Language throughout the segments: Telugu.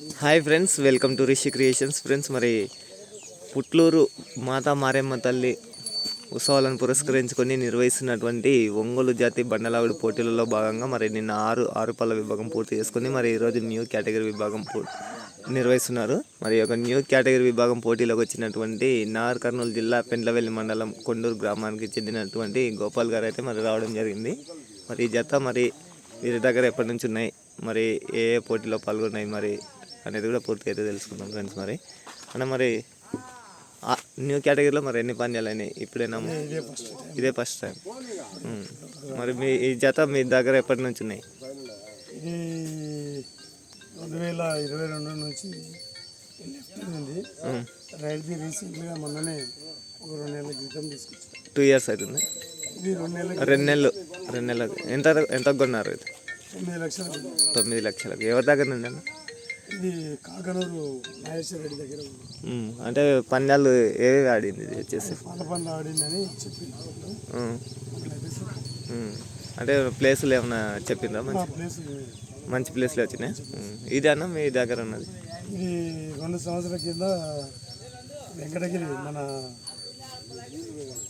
Hi friends welcome to Rishi creations. Friends మరి పుట్లూరు మాతా మారేమ్మ తల్లి ఉత్సవాలను పురస్కరించుకొని నిర్వహిస్తున్నటువంటి ఒంగోలు జాతి బండలావిడి పోటీలలో భాగంగా మరి నిన్న ఆరు ఆరు పళ్ళ విభాగం పూర్తి చేసుకుని మరి ఈరోజు న్యూ కేటగిరీ విభాగం నిర్వహిస్తున్నారు. మరి ఒక న్యూ కేటగిరీ విభాగం పోటీలోకి వచ్చినటువంటి నాగర్ కర్నూలు జిల్లా పెండ్లవెల్లి మండలం కొండూరు గ్రామానికి చెందినటువంటి గోపాల్ గారు అయితే మరి రావడం జరిగింది. మరి ఈ జత మరి వీరి దగ్గర ఎప్పటి నుంచి ఉన్నాయి? మరి ఏ ఏ పోటీలో పాల్గొన్నాయి? మరి అనేది కూడా పూర్తిగా అయితే తెలుసుకుందాం ఫ్రెండ్స్ మరి. అన్న మరి న్యూ కేటగిరీలో మరి ఎన్ని పంద్యాలు అయినాయి ఇప్పుడైనా? ఇదే ఫస్ట్ టైం. మరి మీ ఈ జత మీ దగ్గర ఎప్పటి నుంచి ఉన్నాయి? రెండు వేల ఇరవై రెండు నుంచి ఉంది. రీసెంట్గా మొన్ననే ఒక రెండు నెలల క్రితం టూ ఇయర్స్ అవుతుంది? రెండు నెలల రెండు నెలలు ఎంత ఎంత కొన్నారు ఇది. తొమ్మిది లక్షలకు. ఎవరి దగ్గర నుండి అన్న? ఇది కాకనూరు నాగేశ్వర రెడ్డి దగ్గర. అంటే పందాలు ఏవి ఆడింది ఇది వచ్చేసి పాల ఆడిందని చెప్పింది వాళ్ళు. అంటే ప్లేసులు ఏమైనా చెప్పిందా మంచి. మంచి ప్లేస్లో వచ్చినాయి. ఇది అన్న మీ దగ్గర ఉన్నది ఇది రెండు సంవత్సరాల కింద వెంకటగిరి మన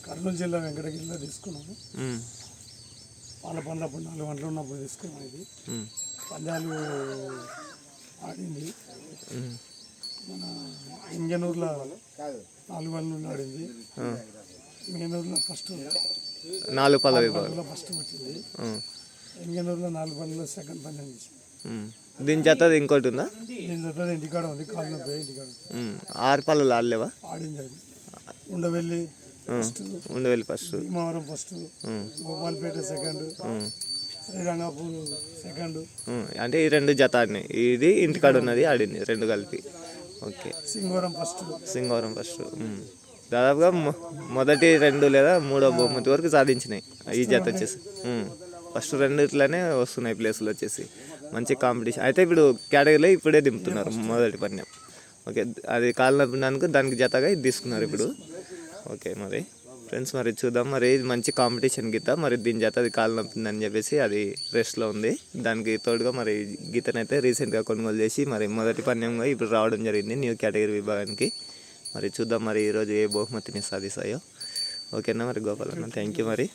కర్నూలు జిల్లా వెంకటగిరిలో తీసుకున్నాము పనులు అప్పుడు నాలుగు గంటలు ఉన్నప్పుడు తీసుకున్నాం ఇది. పందాలు ఆడింది ఉమ్. మన ఇంజనూరులో నాలుగు వందలు ఆడింది ఫస్ట్ నాలుగు పళ్ళ ఫస్ట్ వచ్చింది. నాలుగు సెకండ్ ఉమ్. దీని జతది ఇంకోటి ఉందా? దీని ఇంటికాడ ఉంది నొప్పి ఇంటికాడ. ఆరు పళ్ళు ఆడలేవా? ఆడింది అది. Undavelli first Undavelli first Bhimavaram first. Gopalpet second um. Srirangapur second. అంటే ఈ రెండు జత ఆడినాయి. ఇది ఇంటికాడ ఉన్నది ఆడింది రెండు కలిపి. Okay. Singavaram first. Singavaram first. దాదాపుగా మొ- మొదటి రెండు లేదా మూడో బహుమతి వరకు సాధించినాయి. ఈ జత వచ్చేసి. ఫస్ట్ రెండిట్లోనే వస్తున్నాయి ప్లేసులు వచ్చేసి. మంచి కాంపిటీషన్. అయితే ఇప్పుడు కేటగిరీలో ఇప్పుడే దింపుతున్నారు మొదటి పందెం. ఓకే. అది కాలినప్పుడు దానికి జతగా ఇది తీసుకున్నారు ఇప్పుడు. ఓకే మరి. ఫ్రెండ్స్ మరి చూద్దాం. మరి ఇది మంచి కాంపిటీషన్ గీత. మరి దీని చేత అది కాలు నొప్పిందని చెప్పేసి అది రెస్ట్లో ఉంది. దానికి తోడుగా మరి గీతనైతే రీసెంట్గా కొనుగోలు చేసి మరి మొదటి పందెంగా ఇప్పుడు రావడం జరిగింది న్యూ కేటగిరీ విభాగానికి. మరి చూద్దాం మరి ఈరోజు ఏ బహుమతిని సాధిస్తాయో. ఓకేనా మరి గోపాలన్న? అన్న థ్యాంక్ యూ మరి.